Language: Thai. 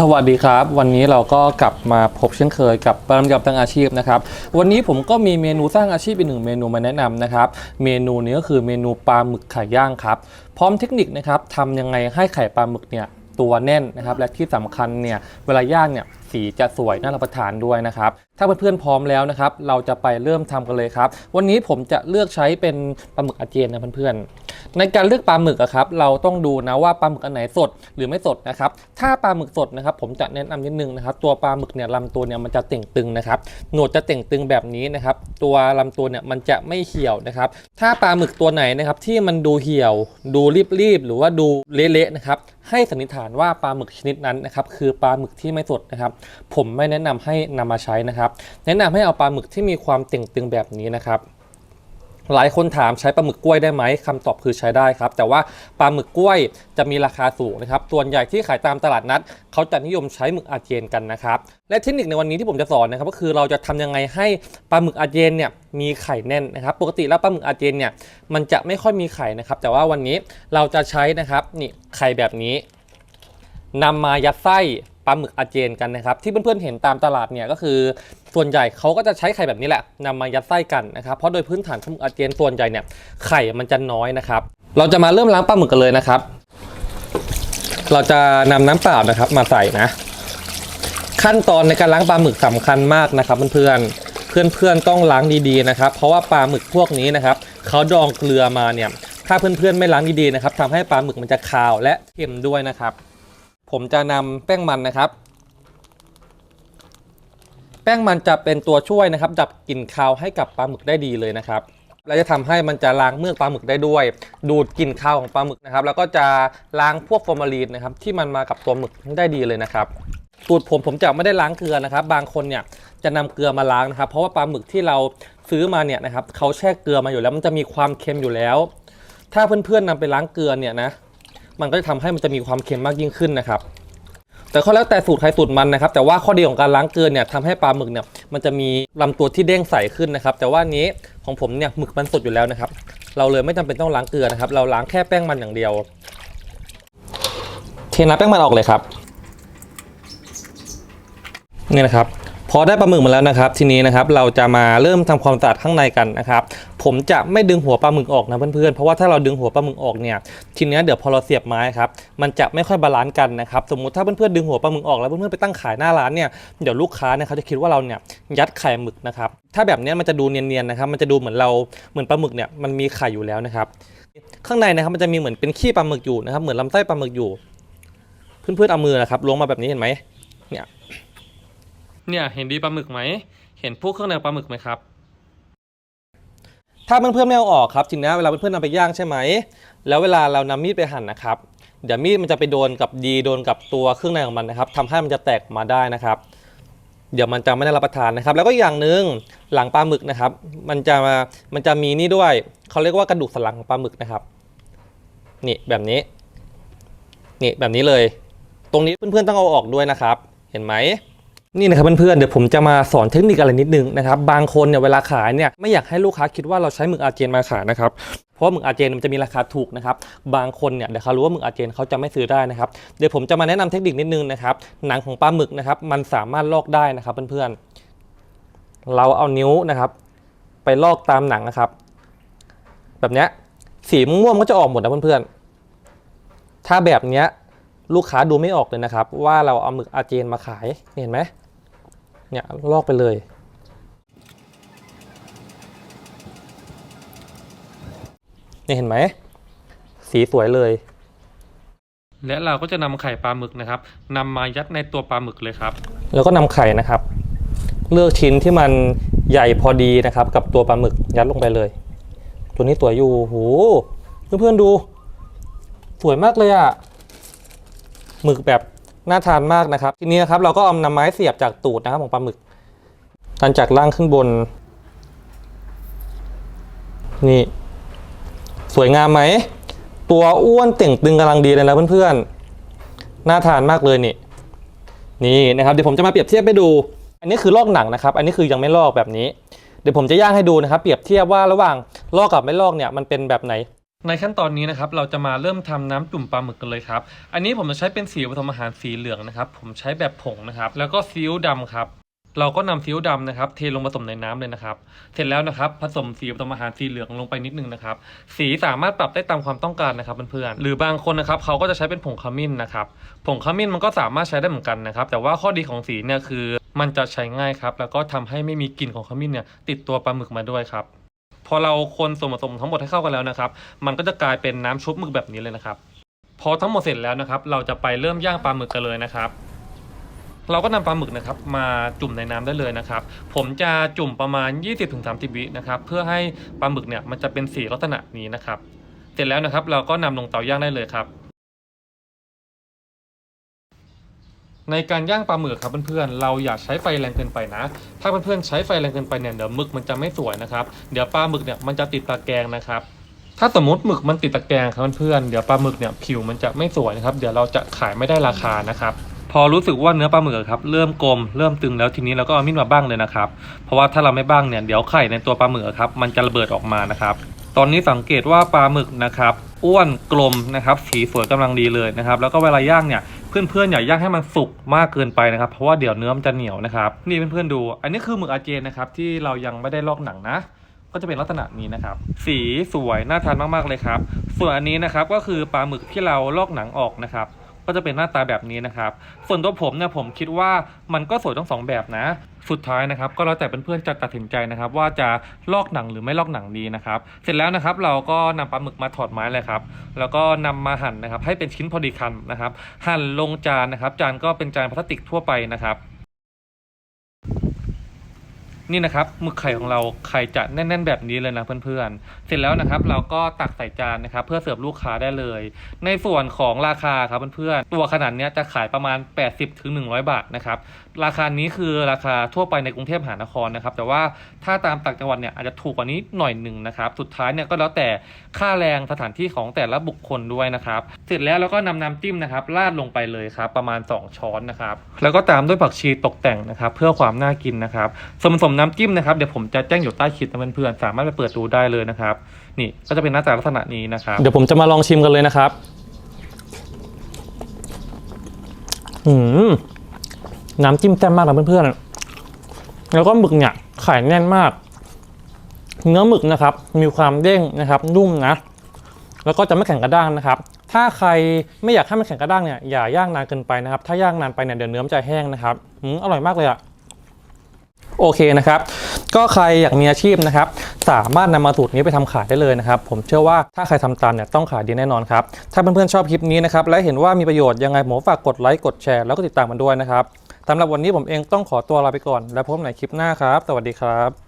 สวัสดีครับ วันนี้เราก็กลับมาพบเช่นเคยกับปรมยำตั้งอาชีพนะครับ วันนี้ผมก็มีเมนูสร้างอาชีพอีกหนึ่งเมนูมาแนะนำนะครับ เมนูนี้ก็คือเมนูปลาหมึกไข่ย่างครับ พร้อมเทคนิคนะครับทำยังไงให้ไข่ปลาหมึกเนี่ยตัวแน่นนะครับ และที่สำคัญเนี่ยเวลาย่างเนี่ยสีจะสวยน่ารับประทานด้วยนะครับ ถ้าเพื่อนๆพร้อมแล้วนะครับ เราจะไปเริ่มทำกันเลยครับ วันนี้ผมจะเลือกใช้เป็นปลาหมึกอาเจนนะเพื่อนๆ ในการเลือกปลาหมึกอะครับเราต้องดูนะว่าปลาหมึกอันไหนสดหรือไม่สดนะครับถ้าปลาหมึกสดนะครับผมจะแนะนำนิดนึงนะครับตัวปลาหมึกเนี่ยลำตัวเนี่ยมันจะเต่งตึงนะครับหนวดจะเต่งตึงแบบนี้นะครับตัวลำตัวเนี่ยมันจะไม่เหี่ยวนะครับถ้าปลาหมึกตัวไหนนะครับที่มันดูเหี่ยว ดูรีบๆหรือว่าดูเละๆนะครับให้สันนิษฐานว่าปลาหมึกชนิดนั้นนะครับคือปลาหมึกที่ไม่สดนะครับผมไม่แนะนำให้นำมาใช้นะครับแนะนำให้เอาปลาหมึกที่มีความเต่งตึงแบบนี้นะครับ หลายคนถามใช้ปลาหมึกกล้วยได้ไหมคำตอบคือใช้ได้ครับ แต่ว่าปลาหมึกกล้วยจะมีราคาสูงนะครับส่วนใหญ่ที่ขายตามตลาดนัด เขาจะนิยมใช้หมึกอาเจนกันนะครับ และเทคนิคในวันนี้ที่ผมจะสอนนะครับ ก็คือเราจะทำยังไงให้ปลาหมึกอาเจนเนี่ยมีไข่แน่นนะครับ ปกติแล้วปลาหมึกอาเจนเนี่ยมันจะไม่ค่อยมีไข่นะครับ แต่ว่าวันนี้เราจะใช้นะครับนี่ไข่แบบนี้นำมายัดไส้ ปลาหมึกอาเจนกันนะครับ ที่เพื่อนๆเห็นตามตลาดเนี่ยก็คือ ส่วนใหญ่เขาก็จะใช้ไข่แบบนี้แหละนำมายัดไส้กันนะครับเพราะโดยพื้นฐานปลาหมึกอาเจนส่วนใหญ่เนี่ยไข่มันจะน้อยนะครับ เราจะมาเริ่มล้างปลาหมึกกันเลยนะครับ เราจะนำน้ำเปล่านะครับมาใส่นะ ขั้นตอนในการล้างปลาหมึกสำคัญมากนะครับเพื่อนๆเพื่อนๆต้องล้างดีๆนะครับ เพราะว่าปลาหมึกพวกนี้นะครับเขาดองเกลือมาเนี่ยถ้าเพื่อนๆไม่ล้างดีๆนะครับทำให้ปลาหมึกมันจะคาวและเค็มด้วยนะครับ ผมจะนำแป้งมันนะครับ แป้งมันจะเป็นตัวช่วยนะครับ ดับกลิ่นคาวให้กับปลาหมึกได้ดีเลยนะครับและจะทำให้มันจะล้างเมือกปลาหมึกได้ด้วย ดูดกลิ่นคาวของปลาหมึกนะครับ แล้วก็จะล้างพวกฟอร์มาลีนนะครับที่มันมากับตัวหมึกได้ดีเลยนะครับสูตรผมผมจะไม่ได้ล้างเกลือนะครับ บางคนเนี่ยจะนำเกลือมาล้างนะครับ เพราะว่าปลาหมึกที่เราซื้อมาเนี่ยนะครับเขาแช่เกลือมาอยู่แล้ว มันจะมีความเค็มอยู่แล้ว ถ้าเพื่อนๆนำไปล้างเกลือเนี่ยนะ มันก็จะทำให้มันจะมีความเค็มมากยิ่งขึ้นนะครับ แต่ข้อแล้วแต่สูตรใครสูตรมันนะครับ แต่ว่าข้อดีของการล้างเกลือเนี่ยทำให้ปลาหมึกเนี่ยมันจะมีลำตัวที่เด้งใสขึ้นนะครับ แต่ว่านนี้ของผมเนี่ยหมึกมันสดอยู่แล้วนะครับ เราเลยไม่จำเป็นต้องล้างเกลือนะครับ เราล้างแค่แป้งมันอย่างเดียว เทน้ำแป้งมันออกเลยครับนี่นะครับ พอได้ปลาหมึกมาแล้วนะครับ ทีนี้นะครับเราจะมาเริ่มทำความสะอาดข้างในกันนะครับผมจะไม่ดึงหัวปลาหมึกออกนะเพื่อนๆเพราะว่าถ้าเราดึงหัวปลาหมึกออกเนี่ยทีนี้เดี๋ยวพอเราเสียบไม้ครับมันจะไม่ค่อยบาลานซ์กันนะครับสมมุติถ้าเพื่อนๆดึงหัวปลาหมึกออกแล้วเพื่อนๆไปตั้งขายหน้าร้านเนี่ยเดี๋ยวลูกค้าเนี่ยเขาจะคิดว่าเราเนี่ยยัดไข่หมึกนะครับถ้าแบบนี้มันจะดูเนียนๆนะครับมันจะดูเหมือนเราเหมือนปลาหมึกเนี่ยมันมีไข่อยู่แล้วนะครับข้างในนะครับมันจะมีเหมือนเป็นขี้ปลาหมึกอยู่นะครับเหมือนลำไส้ปลาหมึกอยู่ เพื่อนๆเอามือนะครับล้วงมาแบบนี้เห็นไหมเนี่ย เนี่ยเห็นดีปลาหมึกไหม เห็นพวกเครื่องในปลาหมึกไหมครับ ถ้าเพื่อนๆไม่เอาออกครับทีนี้เวลาเพื่อนๆนำไปย่างใช่ไหม แล้วเวลาเรานำมีดไปหั่นนะครับ เดี๋ยวมีดมันจะไปโดนกับดีโดนกับตัวเครื่องในของมันนะครับทำให้มันจะแตกมาได้นะครับ เดี๋ยวมันจะไม่ได้รับประทานนะครับ แล้วก็อย่างหนึ่งหลังปลาหมึกนะครับ มันจะมามันจะมีนี่ด้วยเขาเรียกว่ากระดูกสันหลังของปลาหมึกนะครับนี่แบบนี้นี่แบบนี้เลย ตรงนี้เพื่อนๆต้องเอาออกด้วยนะครับ เห็นไหม นี่นะครับเพื่อนๆเดี๋ยวผมจะมาสอนเทคนิคอะไรนิดนึงนะครับบางคนเนี่ยเวลาขายเนี่ยไม่อยากให้ลูกค้าคิดว่าเราใช้หมึกอาเจนมาขายนะครับเพราะหมึกอาเจนมันจะมีราคาถูกนะครับบางคนเนี่ยเดี๋ยวเขารู้ว่าหมึกอาเจนเขาจะไม่ซื้อได้นะครับเดี๋ยวผมจะมาแนะนำเทคนิคนิดนึงนะครับหนังของปลาหมึกนะครับมันสามารถลอกได้นะครับเพื่อนๆเราเอานิ้วนะครับ ไปลอกตามหนังนะครับ แบบเนี้ยสีม่วงก็จะออกหมดนะเพื่อนๆถ้าแบบเนี้ยลูกค้าดูไม่ออกเลยนะครับ ว่าเราเอาหมึกอาเจนมาขายเห็นไหม เนี่ยลอกไปเลย นี่เห็นไหม สีสวยเลย และเราก็จะนำไข่ปลาหมึกนะครับนำมายัดในตัวปลาหมึกเลยครับ แล้วก็นำไข่นะครับ เลือกชิ้นที่มันใหญ่พอดีนะครับ กับตัวปลาหมึกยัดลงไปเลย ตัวนี้ตัวอยู่โหเพื่อนๆดู สวยมากเลยอะหมึกแบบ น่าทานมากนะครับ ทีนี้นะครับเราก็เอานำไม้เสียบจากตูดนะครับของปลาหมึกตันจากล่างขึ้นบน นี่ สวยงามไหม ตัวอ้วนเต่งตึงกำลังดีเลยนะเพื่อนๆ น่าทานมากเลยนี่ นี่นะครับเดี๋ยวผมจะมาเปรียบเทียบให้ดู อันนี้คือลอกหนังนะครับ อันนี้คือยังไม่ลอกแบบนี้ เดี๋ยวผมจะย่างให้ดูนะครับ เปรียบเทียบว่าระหว่างลอกกับไม่ลอกเนี่ยมันเป็นแบบไหน ในขั้นตอนนี้นะครับเราจะมาเริ่มทำน้ำจุ่มปลาหมึกกันเลยครับ อันนี้ผมจะใช้เป็นสีผสมอาหารสีเหลืองนะครับ ผมใช้แบบผงนะครับ แล้วก็ซีอิ๊วดำครับ เราก็นำซีอิ๊วดำนะครับ เทลงผสมในน้ำเลยนะครับ เสร็จแล้วนะครับ ผสมสีผสมอาหารสีเหลืองลงไปนิดนึงนะครับ สีสามารถปรับได้ตามความต้องการนะครับเพื่อนๆหรือบางคนนะครับเขาก็จะใช้เป็นผงขมิ้นนะครับ ผงขมิ้นมันก็สามารถใช้ได้เหมือนกันนะครับ แต่ว่าข้อดีของสีเนี่ยคือ มันจะใช้ง่ายครับ แล้วก็ทำให้ไม่มีกลิ่นของขมิ้นเนี่ยติดตัวปลาหมึกมาด้วยครับ อเราคนส่วนผสมทั้งหมดให้เข้ากันแล้วนะครับ มันก็จะกลายเป็นน้ำชุบหมึกแบบนี้เลยนะครับ พอทั้งหมดเสร็จแล้วนะครับ เราจะไปเริ่มย่างปลาหมึกกันเลยนะครับ เราก็นำปลาหมึกนะครับ มาจุ่มในน้ำได้เลยนะครับ ผมจะจุ่มประมาณ 20-30 วินะครับ เพื่อให้ปลาหมึกเนี่ยมันจะเป็นสีลักษณะนี้นะครับ เสร็จแล้วนะครับ เราก็นำลงเตาย่างได้เลยครับ ในการย่างปลาหมึกครับเพื่อนๆ เราอย่าใช้ไฟแรงเกินไปนะ ถ้าเพื่อนๆใช้ไฟแรงเกินไปเนี่ยเดี๋ยวหมึกมันจะไม่สวยนะครับ เดี๋ยวปลาหมึกเนี่ยมันจะติดตะแกรงนะครับ ถ้าสมมติหมึกมันติดตะแกรงครับเพื่อนๆ เดี๋ยวปลาหมึกเนี่ยผิวมันจะไม่สวยนะครับ เดี๋ยวเราจะขายไม่ได้ราคานะครับพอรู้สึกว่าเนื้อปลาหมึกครับเริ่มกลมเริ่มตึงแล้วทีนี้เราก็เอามีดมาบ้างเลยนะครับ เพราะว่าถ้าเราไม่บ้างเนี่ยเดี๋ยวไข่ในตัวปลาหมึกครับมันจะระเบิดออกมานะครับ ตอนนี้สังเกตว่าปลาหมึกนะครับอ้วนกลมนะครับสีสวยกำลังดีเลยนะครับ แล้วก็เวลาย่างเนี่ย เพื่อนๆอย่าย่างให้มันสุกมากเกินไปนะครับ เพราะว่าเดี๋ยวเนื้อมันจะเหนียวนะครับ นี่เพื่อนๆดู อันนี้คือหมึกอาเจนนะครับที่เรายังไม่ได้ลอกหนังนะ ก็จะเป็นลักษณะนี้นะครับ สีสวยน่าทานมากๆเลยครับ ส่วนอันนี้นะครับก็คือปลาหมึกที่เราลอกหนังออกนะครับ ก็จะเป็นหน้าตาแบบนี้นะครับ ส่วนตัวผมเนี่ยผมคิดว่ามันก็สวยทั้งสองแบบนะ สุดท้ายนะครับ ก็แล้วแต่เพื่อนๆจะตัดสินใจนะครับ ว่าจะลอกหนังหรือไม่ลอกหนังดีนะครับ เสร็จแล้วนะครับเราก็นำปลาหมึกมาถอดไม้เลยครับ แล้วก็นำมาหั่นนะครับ ให้เป็นชิ้นพอดีคำนะครับ หั่นลงจานนะครับ จานก็เป็นจานพลาสติกทั่วไปนะครับ นี่นะครับหมึกไข่ของเราไข่จะแน่น ๆ แบบนี้เลยนะเพื่อนๆ เสร็จแล้วนะครับ เราก็ตักใส่จานนะครับ เพื่อเสิร์ฟลูกค้าได้เลย ในส่วนของราคาครับเพื่อนๆตัวขนาดเนี้ยจะขายประมาณ 80ถึง100 บาทนะครับราคานี้คือราคาทั่วไปในกรุงเทพมหานครนะครับ แต่ว่าถ้าตามต่างจังหวัดเนี่ยอาจจะถูกกว่านี้หน่อยหนึ่งนะครับ สุดท้ายเนี่ยก็แล้วแต่ค่าแรงสถานที่ของแต่ละบุคคลด้วยนะครับ เสร็จแล้วเราก็นำน้ำจิ้มนะครับราดลงไปเลยครับ ประมาณ 2 ช้อนนะครับ แล้วก็ตามด้วยผักชีตกแต่งนะครับ เพื่อความน่ากินนะครับส่วนผสมน้ำจิ้มนะครับเดี๋ยวผมจะแจ้งอยู่ใต้คลิปนะเพื่อนๆสามารถไปเปิดดูได้เลยนะครับ นี่ก็จะเป็นหน้าตาลักษณะนี้นะครับ เดี๋ยวผมจะมาลองชิมกันเลยนะครับอืม น้ำจิ้มแซ่บมากนะเพื่อนๆแล้วก็หมึกเนี่ยไข่แน่นมาก เนื้อหมึกนะครับ มีความเด้งนะครับ นุ่มนะแล้วก็จะไม่แข็งกระด้างนะครับ ถ้าใครไม่อยากให้มันแข็งกระด้างเนี่ยอย่าย่างนานเกินไปนะครับ ถ้าย่างนานไปเนี่ยเดี๋ยวเนื้อมันจะแห้งนะครับอืมอร่อยมากเลยอะโอเคนะครับ ก็ใครอยากมีอาชีพนะครับ สามารถนำมาสูตรนี้ไปทำขายได้เลยนะครับ ผมเชื่อว่าถ้าใครทำตามเนี่ยต้องขายดีแน่นอนครับ ถ้าเพื่อนๆชอบคลิปนี้นะครับและเห็นว่ามีประโยชน์ยังไงผมฝากกดไลค์กดแชร์แล้วก็ติดตามมันด้วยนะครับ สำหรับวันนี้ผมเองต้องขอตัวลาไปก่อน แล้วพบในคลิปหน้าครับ สวัสดีครับ